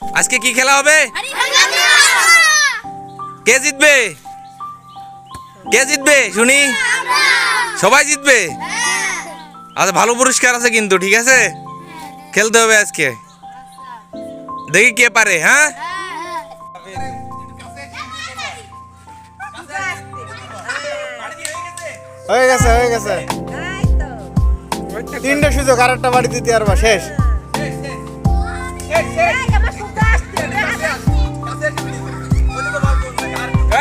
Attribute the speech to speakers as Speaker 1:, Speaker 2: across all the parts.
Speaker 1: আজকে কি খেলা হবে? কে জিতবে? কে জিতবে শুনি? সবাই জিতবে? আচ্ছা ভালো পুরস্কার আছে কিন্তু ঠিক আছে? খেলতে হবে আজকে। দেখি কে পারে হ্যাঁ?
Speaker 2: হয়ে গেছে হয়ে গেছে। তিনটা সুযোগ আর একটা বাড়ি দিতে পারবা শেষ।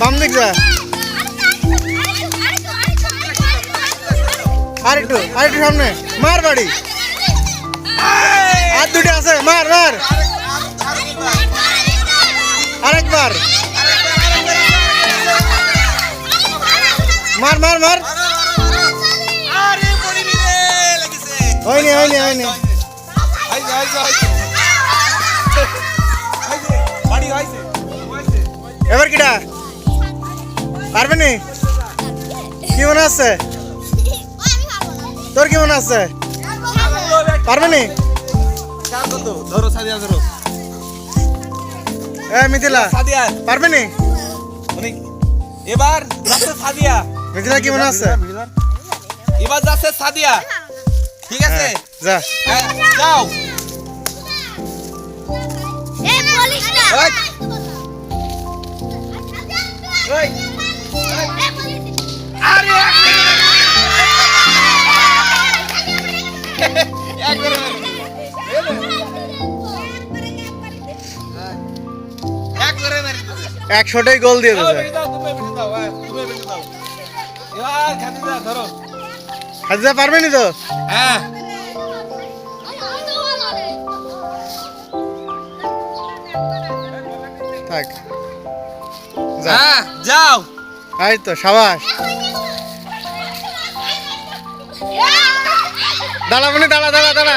Speaker 2: বাম দিক যা। আর একটু আর একটু সামনে। মার বাড়ি। আর দুটো আছে মার মার। আরেকবার। মার মার মার। হয়নি হয়নি হয়নি। পারবে নি? কি মনে আছে? তোর কি মনে আছে? পারবে নি?
Speaker 3: ধরো ধরো
Speaker 2: এ মিথিলা
Speaker 3: সাদিয়া
Speaker 2: পারবে নি?
Speaker 3: অনেক এবার যাচ্ছে সাদিয়া।
Speaker 2: মিথিলা কি মনে আছে?
Speaker 3: এবার যাচ্ছে সাদিয়া। ঠিক আছে?
Speaker 2: হ্যাঁ, যা।
Speaker 3: হ্যাঁ যাও।
Speaker 4: এই বলিস
Speaker 3: ওই। আরে
Speaker 2: একশোটাই গোল দিয়ে
Speaker 3: দেবে হ্যাঁ খাদিজা ধরো
Speaker 2: পারবে নি তো
Speaker 3: হ্যাঁ
Speaker 2: থাক
Speaker 3: হ্যাঁ যাও
Speaker 2: এই তো, সাবাস। দাঁড়া মনে, দাঁড়া দাঁড়া দাঁড়া।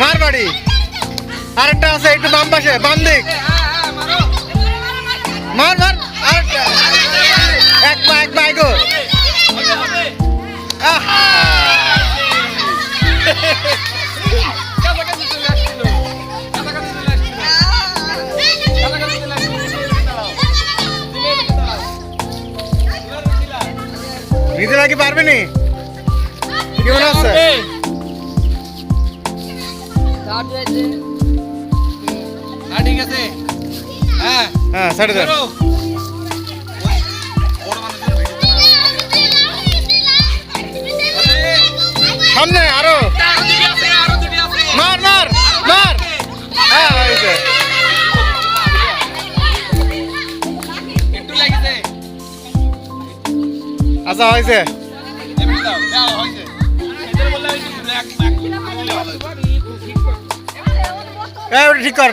Speaker 2: মার বাড়ি। আরেকটা আছে, একটু বাম পাশে, বাম দিক। মার মার, আরেকটা। এক পা এক পা এগো
Speaker 3: হ্যাঁ ঠিক আছে। হ্যাঁ।
Speaker 2: হ্যাঁ ছেড়ে সামনে
Speaker 3: আরও।
Speaker 2: মার মার মার। হ্যাঁ হয়েছে। আচ্ছা হয়েছে। এই ওটা ঠিক কর।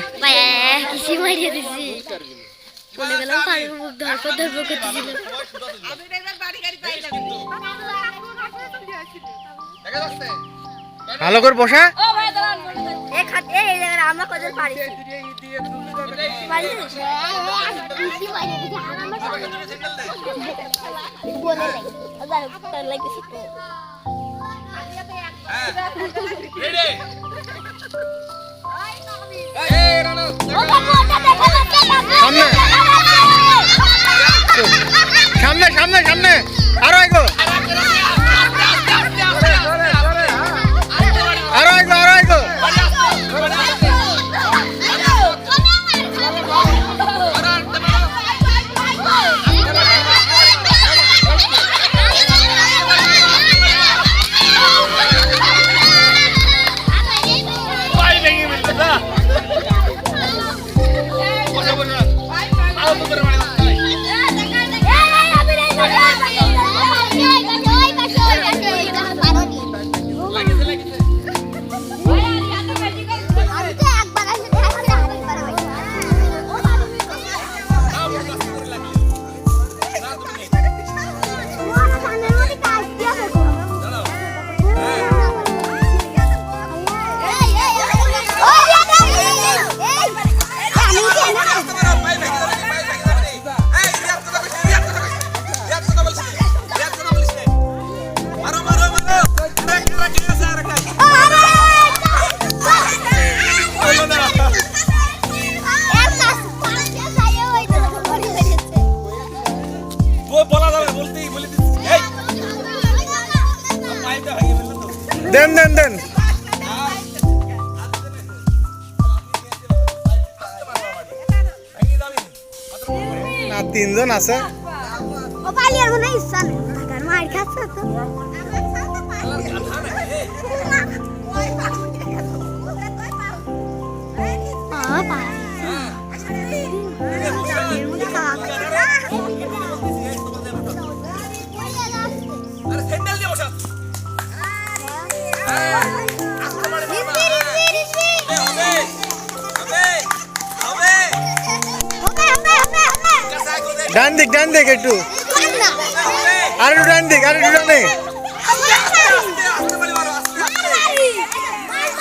Speaker 4: কিছু মারিয়ে দিছি। বলে গেলাম পানির মুখ ধরপর ধরপর করতেছিল।
Speaker 3: দেখা যাচ্ছে
Speaker 2: ভালো করে বসা।
Speaker 4: জায়গায়
Speaker 2: সামনে। সামনে সামনে দেন দেন দেন। তিনজন আছে।
Speaker 4: ও পালিয়ে মনে ইচ্ছা নেই। মার খাচ্ছে তো।
Speaker 2: ডান দিক ডান দিক একটু। আর একটু ডান দিক, আর একটু ডানে।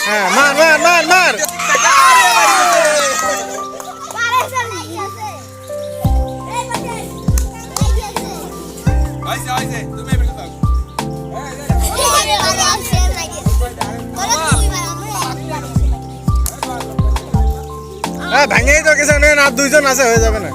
Speaker 2: হ্যাঁ মার মার মার মার। হ্যাঁ ভেঙেই তো কিছু নেই আর দুইজন আছে, হয়ে যাবে না।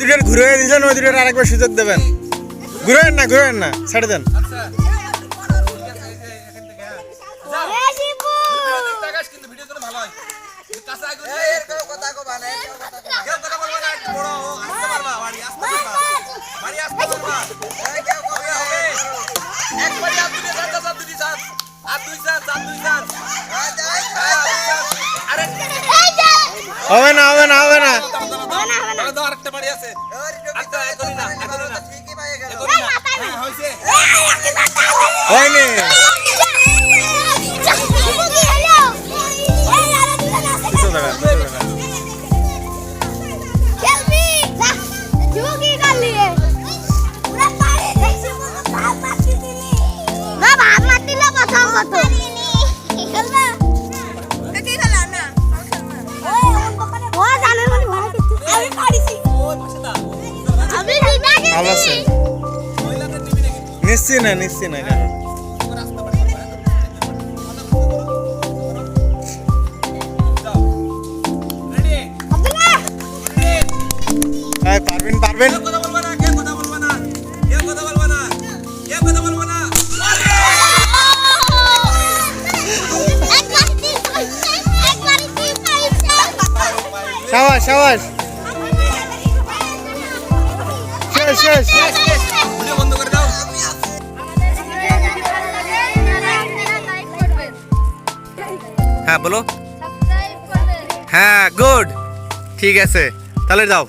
Speaker 2: দুটোর ঘুরে দিয়েছেন, ওই দুটোর আরেকবার সুযোগ দেবেন। ঘুরেন না ঘুরেন না, ছেড়ে দেন।
Speaker 3: হবে
Speaker 2: না হবে না হবে না।
Speaker 3: দাও পারি আছে? আচ্ছা এখনই না এখনই না এখনই না। হ্যাঁ হইছে।
Speaker 2: হয়নি। নিচ্ছি না নিচ্ছি না হ্যাঁ শেষ শেষ।
Speaker 3: বন্ধ করে দাও।
Speaker 1: হ্যাঁ বলো। হ্যাঁ গুড ঠিক আছে। তাহলে যাও।